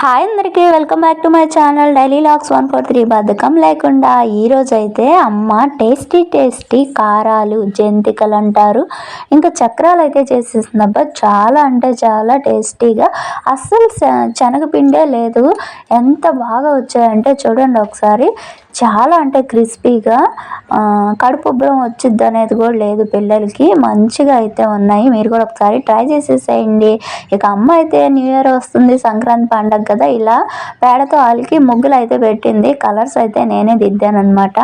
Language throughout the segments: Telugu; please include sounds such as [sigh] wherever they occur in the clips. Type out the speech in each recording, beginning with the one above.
హాయ్ అందరికీ welcome back to my channel daily lakhs one four three బద్ధకం లేకుండా. ఈరోజు అయితే అమ్మ టేస్టీ టేస్టీ కారాలు జంతికలు అంటారు. ఇంకా చక్రాలు అయితే చేసేసిందబ్బా చాలా అంటే చాలా టేస్టీగా. అస్సలు శనగపిండే లేదు. ఎంత బాగా వచ్చాయంటే చూడండి ఒకసారి. చాలా అంటే క్రిస్పీగా కడుపు ఉబ్బరం వచ్చిద్ది అనేది కూడా లేదు పిల్లలకి. మంచిగా అయితే ఉన్నాయి. మీరు కూడా ఒకసారి ట్రై చేసేసేయండి. ఇక అమ్మ అయితే న్యూ ఇయర్ వస్తుంది సంక్రాంతి పండగ కదా ఇలా పేడతో వాళ్ళకి ముగ్గులు అయితే పెట్టింది. కలర్స్ అయితే నేనే దిద్దాను అనమాట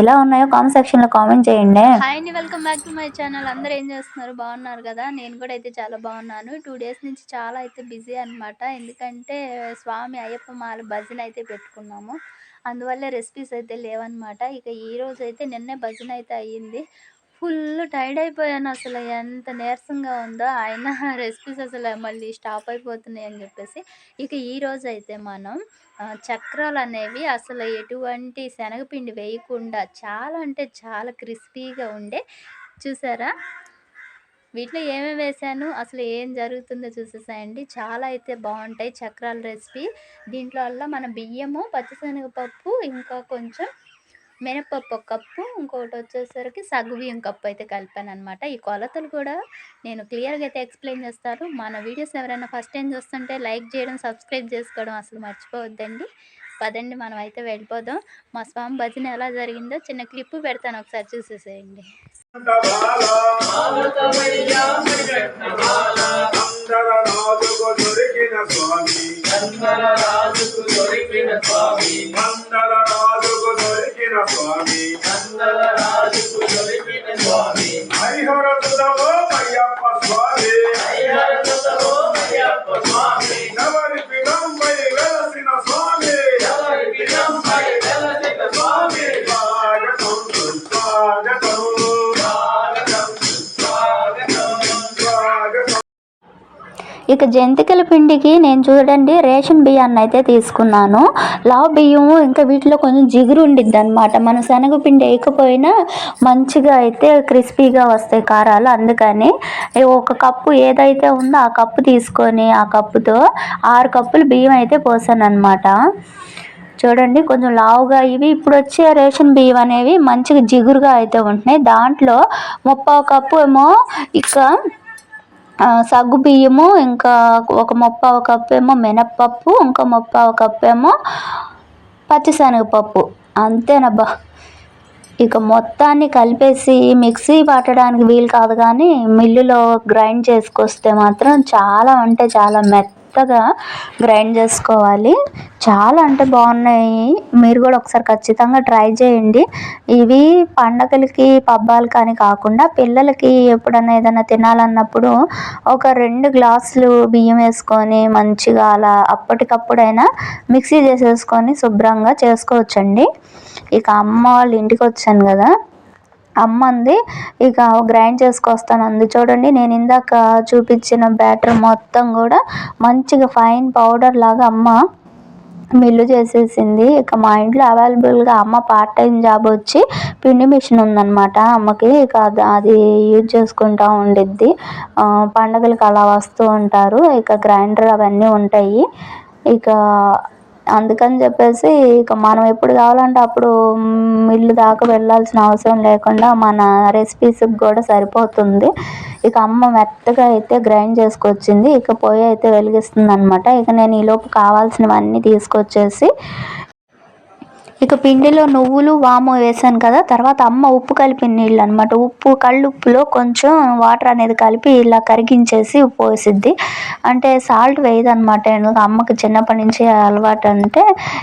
ఎలా ఉన్నాయో కామెంట్ సెక్షన్లో కామెంట్ చేయండి. హాయ్ అండి welcome back to my channel. అందరూ ఏం చేస్తున్నారు? బాగున్నారు కదా? నేను కూడా అయితే చాలా బాగున్నాను. టూ డేస్ నుంచి చాలా అయితే బిజీ అనమాట ఎందుకంటే స్వామి అయ్యప్ప మాల భజన అయితే పెట్టుకున్నాము. అందువల్ల రెసిపీస్ అయితే లేవన్నమాట. ఇక ఈ రోజు అయితే నిన్నే భజన అయితే అయ్యింది. ఫుల్ టైర్డ్ అయిపోయాను అసలు. ఎంత నీరసంగా ఉందో ఆయన రెసిపీస్ [laughs] అసలు మళ్ళీ స్టాప్ అయిపోతున్నాయి అని చెప్పేసి. ఇక ఈ రోజు అయితే మనం చక్రాలు అనేవి అసలు ఎటువంటి శనగపిండి వేయకుండా చాలా అంటే చాలా క్రిస్పీగా ఉండే. చూసారా? వీటిలో ఏమేమి వేసాను? అసలు ఏం జరుగుతుందో చూసేసాయండి. చాలా అయితే బాగుంటాయి చక్రాల రెసిపీ. దీంట్లో వల్ల మన బియ్యము పచ్చిశనగపప్పు ఇంకా కొంచెం మినపప్పు ఒక కప్పు ఇంకొకటి వచ్చేసరికి సగ్గు బియ్యం కప్పు అయితే కలిపాను అనమాట ఈ కొలతలు కూడా నేను క్లియర్గా అయితే ఎక్స్ప్లెయిన్ చేస్తాను. మన వీడియోస్ ఎవరైనా ఫస్ట్ టైం చూస్తుంటే లైక్ చేయడం సబ్స్క్రైబ్ చేసుకోవడం అసలు మర్చిపోవద్దండి. పదండి మనం అయితే వెళ్ళిపోదాం. మా స్వామి భజన ఎలా జరిగిందో చిన్న క్లిప్పు పెడతాను ఒకసారి చూసేసేయండి. స్వామి. ఇక జంతికల పిండికి నేను చూడండి రేషన్ బియ్యాన్ని అయితే తీసుకున్నాను. లావ్ బియ్యము ఇంకా వీటిలో కొంచెం జిగురు ఉండిద్ది అనమాట మన శనగపిండి వేయకపోయినా మంచిగా అయితే క్రిస్పీగా వస్తాయి కారాలు. అందుకని ఒక కప్పు ఏదైతే ఉందో ఆ కప్పు తీసుకొని ఆ కప్పుతో ఆరు కప్పులు బియ్యం అయితే పోసాను అనమాట చూడండి కొంచెం లావుగా ఇవి. ఇప్పుడు వచ్చే రేషన్ బియ్యం అనేవి మంచిగా జిగురుగా అయితే ఉంటున్నాయి. దాంట్లో ముప్పావు కప్పు ఏమో ఇక సగ్గు బియ్యము ఇంకా ఒక ముప్పావు కప్పు ఏమో మినప్పప్పు ఇంకా ముప్పావు కప్పు ఏమో పచ్చిశనగపప్పు. అంతేనబ్బా. ఇక మొత్తాన్ని కలిపేసి మిక్సీ పట్టడానికి వీలు కాదు కానీ మిల్లులో గ్రైండ్ చేసుకొస్తే మాత్రం చాలా అంటే చాలా మెత్త మెత్తగా గ్రైండ్ చేసుకోవాలి. చాలా అంటే బాగున్నాయి. మీరు కూడా ఒకసారి ఖచ్చితంగా ట్రై చేయండి. ఇవి పండగలకి పబ్బాలు కానీ కాకుండా పిల్లలకి ఎప్పుడన్నా ఏదైనా తినాలన్నప్పుడు ఒక రెండు గ్లాసులు బియ్యం వేసుకొని మంచిగా అలా అప్పటికప్పుడైనా మిక్సీ చేసేసుకొని శుభ్రంగా చేసుకోవచ్చండి. ఇక అమ్మ వాళ్ళ ఇంటికి వచ్చాను కదా. అమ్మ అంది ఇక గ్రైండ్ చేసుకొస్తాను అంది. చూడండి నేను ఇందాక చూపించిన బ్యాటర్ మొత్తం కూడా మంచిగా ఫైన్ పౌడర్ లాగా అమ్మ మిల్లు చేసేసింది. ఇక మా ఇంట్లో అవైలబుల్గా అమ్మ పార్ట్ టైం జాబ్ వచ్చి పిండి మిషన్ ఉందన్నమాట అమ్మకి. ఇక అది యూజ్ చేసుకుంటూ ఉండిద్ది. పండగలకు అలా వస్తూ ఉంటారు. ఇక గ్రైండర్ అవన్నీ ఉంటాయి. ఇక అందుకని చెప్పేసి ఇక మనం ఎప్పుడు కావాలంటే అప్పుడు మిల్లు దాకా వెళ్ళాల్సిన అవసరం లేకుండా మన రెసిపీస్కి కూడా సరిపోతుంది. ఇక అమ్మ మెత్తగా అయితే గ్రైండ్ చేసుకొచ్చింది. ఇక పొయ్యి అయితే వెలిగిస్తుంది అనమాట ఇక నేను ఈలోపు కావాల్సినవన్నీ తీసుకొచ్చేసి ఇక పిండిలో నువ్వులు వాము వేసాను కదా తర్వాత అమ్మ ఉప్పు కలిపిన నీళ్ళు అనమాట ఉప్పు కళ్ళుప్పులో కొంచెం వాటర్ అనేది కలిపి ఇలా కరిగించేసి పోసిద్ది అంటే సాల్ట్ వేయదనమాట ఎందుకు అమ్మకి చిన్నప్పటి నుంచి అలవాటు అంటే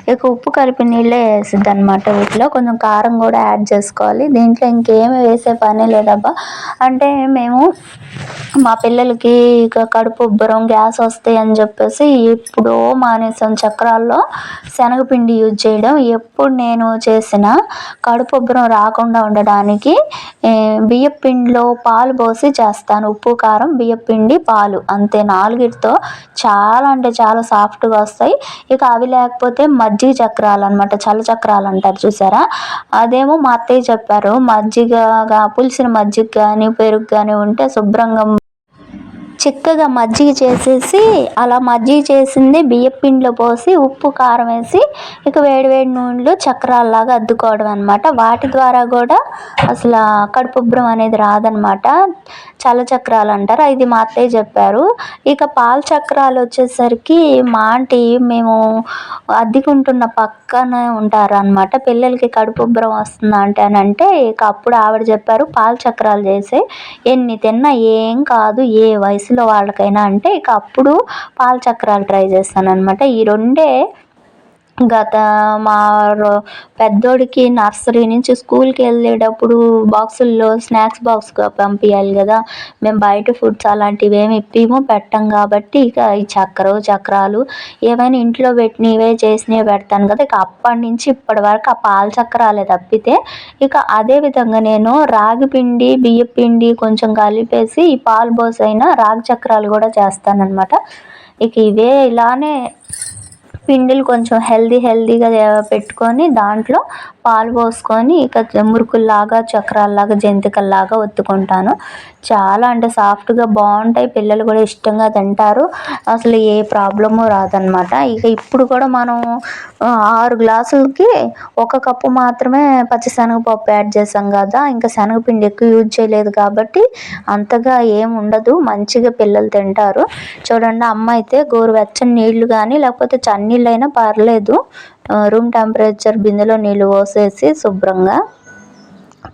ఇక ఉప్పు కలిపి నీళ్ళే వేసిద్ది అనమాట వీటిలో. కొంచెం కారం కూడా యాడ్ చేసుకోవాలి. దీంట్లో ఇంకేమి వేసే పని లేదబ్బా. అంటే మేము మా పిల్లలకి ఇక కడుపు ఉబ్బరం గ్యాస్ వస్తాయి అని చెప్పేసి ఎప్పుడో మానేసాం చక్రాల్లో శనగపిండి యూజ్ చేయడం. ఎప్పుడు ఇప్పుడు నేను చేసిన కడుపు ఉబ్బరం రాకుండా ఉండడానికి బియ్యం పిండిలో పాలు పోసి చేస్తాను. ఉప్పు కారం బియ్యం పిండి పాలు. అంతే. నాలుగిటితో చాలా అంటే చాలా సాఫ్ట్గా వస్తాయి. ఇక అవి లేకపోతే మజ్జిగ చక్రాలు అనమాట చల్ల చక్రాలు అంటారు చూసారా? అదేమో మా అత్తయ్య చెప్పారు. మజ్జిగ పులిసిన మజ్జిగ కానీ పెరుగు కానీ ఉంటే శుభ్రంగా చిక్కగా మజ్జిగ చేసేసి అలా మజ్జిగ చేసింది బియ్యం పిండిలో పోసి ఉప్పు కారం వేసి ఇక వేడి వేడి నూనెలో చక్రాల్లాగా అద్దుకోవడం అనమాట వాటి ద్వారా కూడా అసలు కడుపుబ్బరం అనేది రాదనమాట చల చక్రాలు అంటారు. ఇది మా అత్తయ్య చెప్పారు. ఇక పాల చక్రాలు వచ్చేసరికి మా ఆంటీ మేము అద్దెకుంటున్న పక్కనే ఉంటారు అనమాట పిల్లలకి కడుపు ఉబ్బరం వస్తుందా అంటే అని అంటే ఇక అప్పుడు ఆవిడ చెప్పారు పాల చక్రాలు చేసి ఎన్ని తిన్నా ఏం కాదు ఏ వయసు వయసులో వాళ్ళకైనా అంటే ఇక అప్పుడు పాల చక్రాలు ట్రై చేస్తాను అనమాట ఈ రెండే గత మా పెద్దోడికి నర్సరీ నుంచి స్కూల్కి వెళ్ళేటప్పుడు బాక్సుల్లో స్నాక్స్ బాక్స్ పంపించాలి కదా. మేము బయట ఫుడ్స్ అలాంటివి ఏమి ఇప్పిమో పెట్టం కాబట్టి ఇక ఈ చక్కెర చక్రాలు ఏమైనా ఇంట్లో పెట్టినవే చేసినవి పెడతాను కదా. ఇక అప్పటి నుంచి ఇప్పటి వరకు ఆ పాల చక్రాలే తప్పితే ఇక అదే విధంగా నేను రాగి పిండి బియ్య పిండి కొంచెం కలిపేసి ఈ పాలు బోసైన అయినా రాగి చక్రాలు కూడా చేస్తానన్నమాట. ఇక ఇవే ఇలానే పిండిలు కొంచెం హెల్దీ హెల్దీగా పెట్టుకొని దాంట్లో పాలు పోసుకొని ఇక మురుకుల్లాగా చక్రాల్లాగా జంతికల్లాగా ఒత్తుకుంటాను. చాలా అంటే సాఫ్ట్గా బాగుంటాయి. పిల్లలు కూడా ఇష్టంగా తింటారు. అసలు ఏ ప్రాబ్లము రాదనమాట ఇక ఇప్పుడు కూడా మనం ఆరు గ్లాసులకి ఒక కప్పు మాత్రమే పచ్చిశనగపప్పు యాడ్ చేసాం కదా ఇంకా శనగపిండి ఎక్కువ యూజ్ చేయలేదు కాబట్టి అంతగా ఏం ఉండదు. మంచిగా పిల్లలు తింటారు. చూడండి అమ్మ అయితే గోరువెచ్చని నీళ్ళు కానీ లేకపోతే చన్నీళ్ళైనా పర్లేదు. రూమ్ టెంపరేచర్ బిందెలో నీళ్ళు పోసేసి శుభ్రంగా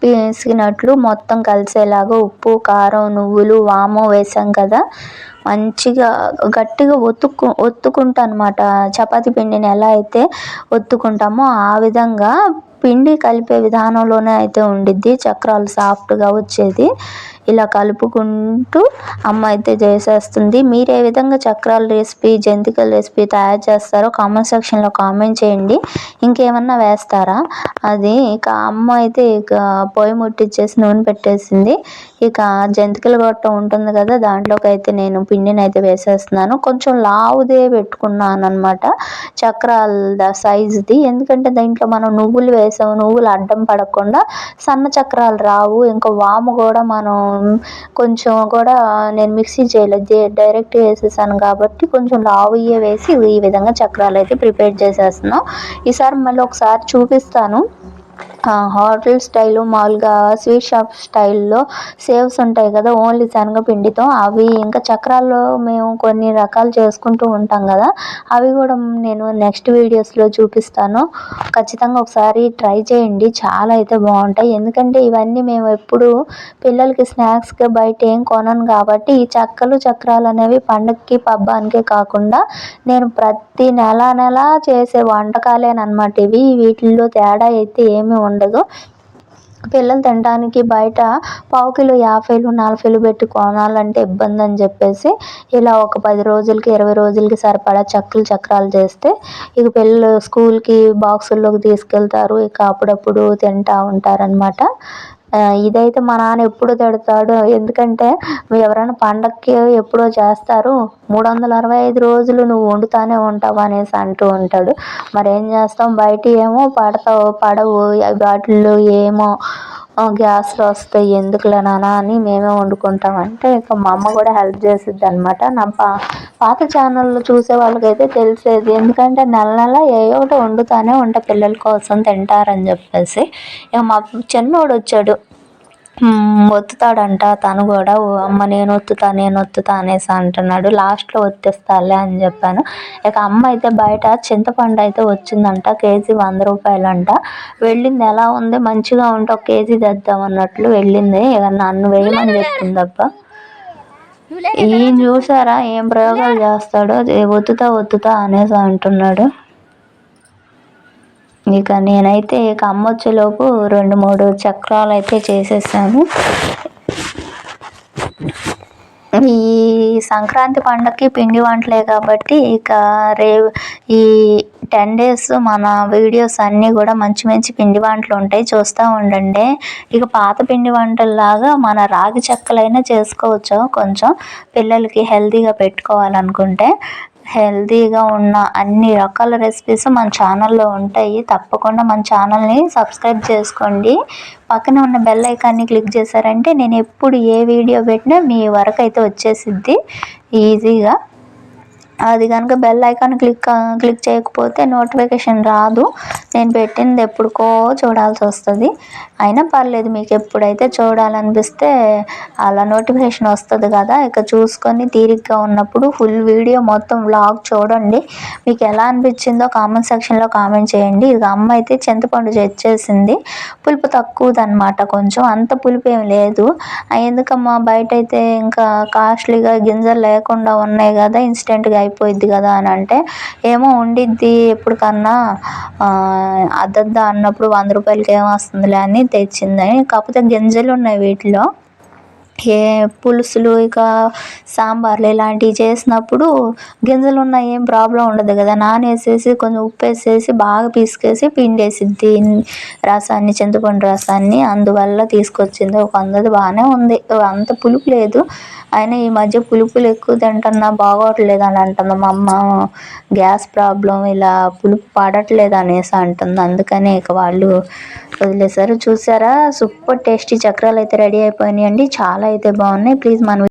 పీసినట్లు మొత్తం కలిసేలాగా ఉప్పు కారం నువ్వులు వాము వేసాం కదా. మంచిగా గట్టిగా ఒత్తుకు ఒత్తుకుంటా అనమాట చపాతి పిండిని ఎలా అయితే ఒత్తుకుంటామో ఆ విధంగా పిండి కలిపే విధానంలోనే అయితే ఉండిద్ది. చక్రాలు సాఫ్ట్గా వచ్చేది. ఇలా కలుపుకుంటూ అమ్మ అయితే చేసేస్తుంది. మీరు ఏ విధంగా చక్రాల రెసిపీ జంతికల రెసిపీ తయారు చేస్తారో కామెంట్ సెక్షన్లో కామెంట్ చేయండి. ఇంకేమన్నా వేస్తారా? అది ఇక అమ్మ అయితే ఇక పొయ్యి ముట్టించేసి నూనె పెట్టేసింది. ఇక జంతికల గొట్టం ఉంటుంది కదా దాంట్లోకి అయితే నేను పిండిని అయితే వేసేస్తున్నాను. కొంచెం లావుదే పెట్టుకున్నాను అనమాట చక్రాల సైజుది. ఎందుకంటే దీంట్లో మనం నువ్వులు వేసాము నువ్వులు అడ్డం పడకుండా సన్న చక్రాలు రావు. ఇంకా వాము కూడా మనం కొంచెం కూడా నేను మిక్సీ చేయలేదు డైరెక్ట్ వేసేసాను కాబట్టి కొంచెం లావుయే వేసి ఈ విధంగా చక్రాలు అయితే ప్రిపేర్ చేసేస్తున్నాం. ఈసారి మళ్ళీ ఒకసారి చూపిస్తాను. హోటల్ స్టైలు మామూలుగా స్వీట్ షాప్ స్టైల్లో సేవ్స్ ఉంటాయి కదా ఓన్లీ శనగపిండితో. అవి ఇంకా చక్రాల్లో మేము కొన్ని రకాలు చేసుకుంటూ ఉంటాం కదా అవి కూడా నేను నెక్స్ట్ వీడియోస్లో చూపిస్తాను. ఖచ్చితంగా ఒకసారి ట్రై చేయండి చాలా అయితే బాగుంటాయి. ఎందుకంటే ఇవన్నీ మేము ఎప్పుడు పిల్లలకి స్నాక్స్గా బయట ఏం కొనను కాబట్టి ఈ చక్కలు చక్రాలు అనేవి పండగకి పబ్బానికే కాకుండా నేను ప్రతి నెల నెల చేసే వంటకాలేనమాట ఇవి వీటిల్లో తేడా అయితే ఏమీ ఉండదు. పిల్లలు తినడానికి బయట పావు కిలో యాభైలు నలభైలు పెట్టి కొనాలంటే ఇబ్బంది అని చెప్పేసి ఇలా ఒక పది రోజులకి ఇరవై రోజులకి సరిపడా చక్కలు చక్రాలు చేస్తే ఇక పిల్లలు స్కూల్కి బాక్సుల్లోకి తీసుకెళ్తారు. ఇక అప్పుడప్పుడు తింటూ ఉంటారనమాట ఇదైతే మా నాన్న ఎప్పుడు తిడతాడు. ఎందుకంటే ఎవరైనా పండక్కి ఎప్పుడో చేస్తారు. మూడు వందల అరవై ఐదు రోజులు నువ్వు వండుతానే ఉంటావు అనేసి అంటూ ఉంటాడు. మరి ఏం చేస్తాం? బయట ఏమో పడతావు పడవు. వాటిల్లో ఏమో గ్యాస్లు వస్తాయి. ఎందుకులే నాన్న అని మేమే వండుకుంటాం. అంటే ఇక మా అమ్మ కూడా హెల్ప్ చేసిద్ది అనమాట నా పా పాత ఛానల్లో చూసే వాళ్ళకైతే తెలిసేది. ఎందుకంటే నెల నెల ఏ ఒకటి వండుతానే ఉంటా పిల్లల కోసం తింటారని చెప్పేసి. ఇక మా చిన్నోడు వచ్చాడు. ఒత్తుతాడంట. తను కూడా "ఓ అమ్మ నేను ఒత్తుతా నేను ఒత్తుతా అనేసి అంటున్నాడు. లాస్ట్లో ఒత్తేస్తాలే అని చెప్పాను. ఇక అమ్మ అయితే బయట చింతపండు అయితే వచ్చిందంట. కేజీ వంద రూపాయలంట. వెళ్ళింది. ఎలా ఉంది? మంచిగా ఉంటే ఒక కేజీ తెద్దాం అన్నట్లు వెళ్ళింది. ఇక నన్ను వేయమని చెప్తుంది ఈయన చూసారా? ఏం ప్రయోగాలు చేస్తాడో? ఒత్తుతా ఒత్తుతా అనేసి అంటున్నాడు. ఇక నేనైతే ఇక అమ్మ వచ్చేలోపు రెండు మూడు చక్రాలు అయితే చేసేసాను. ఈ సంక్రాంతి పండగకి పిండి వంటలే కాబట్టి ఇక రే ఈ టెన్ డేస్ మన వీడియోస్ అన్నీ కూడా మంచి మంచి పిండి వంటలు ఉంటాయి చూస్తూ ఉండండి. ఇక పాత పిండి వంటల్లాగా మన రాగి చెక్కలైనా చేసుకోవచ్చు కొంచెం పిల్లలకి హెల్తీగా పెట్టుకోవాలనుకుంటే. హెల్తీగా ఉన్న అన్ని రకాల రెసిపీస్ మన ఛానల్లో ఉంటాయి. తప్పకుండా మన ఛానల్ని సబ్స్క్రైబ్ చేసుకోండి. పక్కన ఉన్న బెల్ ఐకాన్ని క్లిక్ చేశారంటే నేను ఎప్పుడు ఏ వీడియో పెట్టినా మీ వరకు అయితే వచ్చేసిద్ది. ఈజీగా అది కనుక బెల్ ఐకాన్ క్లిక్ క్లిక్ చేయకపోతే నోటిఫికేషన్ రాదు. నేను పెట్టింది ఎప్పుడుకో చూడాల్సి వస్తుంది. అయినా పర్లేదు మీకు ఎప్పుడైతే చూడాలనిపిస్తే అలా నోటిఫికేషన్ వస్తుంది కదా. ఇక చూసుకొని తీరిగ్గా ఉన్నప్పుడు ఫుల్ వీడియో మొత్తం వ్లాగ్ చూడండి. మీకు ఎలా అనిపించిందో కామెంట్ సెక్షన్లో కామెంట్ చేయండి. ఇక అమ్మ అయితే చింతపండు తెచ్చేసింది పులుపు తక్కువదనమాట కొంచెం. అంత పులుపు ఏం లేదు. ఎందుకమ్మా? బయట అయితే ఇంకా కాస్ట్లీగా గింజలు లేకుండా ఉన్నాయి కదా ఇన్స్టెంట్గా అయిపోయిద్ది కదా అని అంటే ఏమో ఉండిద్ది ఎప్పటికన్నా అద్దద్దా అన్నప్పుడు వంద రూపాయలకి ఏమొస్తుందిలే అని తెచ్చిందని. కాకపోతే గింజలు ఉన్నాయి వీటిలో. ఏ పులుసులు ఇక సాంబార్లు ఇలాంటివి చేసినప్పుడు గింజలు ఉన్న ఏం ప్రాబ్లం ఉండదు కదా. నానేసేసి కొంచెం ఉప్పు వేసేసి బాగా పిసికేసి పిండేసిద్ది రసాన్ని చింతపండు రసాన్ని. అందువల్ల తీసుకొచ్చింది. ఒక అందది బాగానే ఉంది. అంత పులుపు లేదు. అయినా ఈ మధ్య పులుపులు ఎక్కువ తింటున్నా బాగోట్లేదు అని అంటుంది. మా అమ్మ గ్యాస్ ప్రాబ్లం ఇలా పులుపు పడట్లేదు అనేసి అంటుంది. అందుకనే ఇక వాళ్ళు వదిలేశారు. చూసారా? సూపర్ టేస్టీ చక్రాలు అయితే రెడీ అయిపోయినాయండి. చాలా అయితే బాగున్నాయి. ప్లీజ్ మన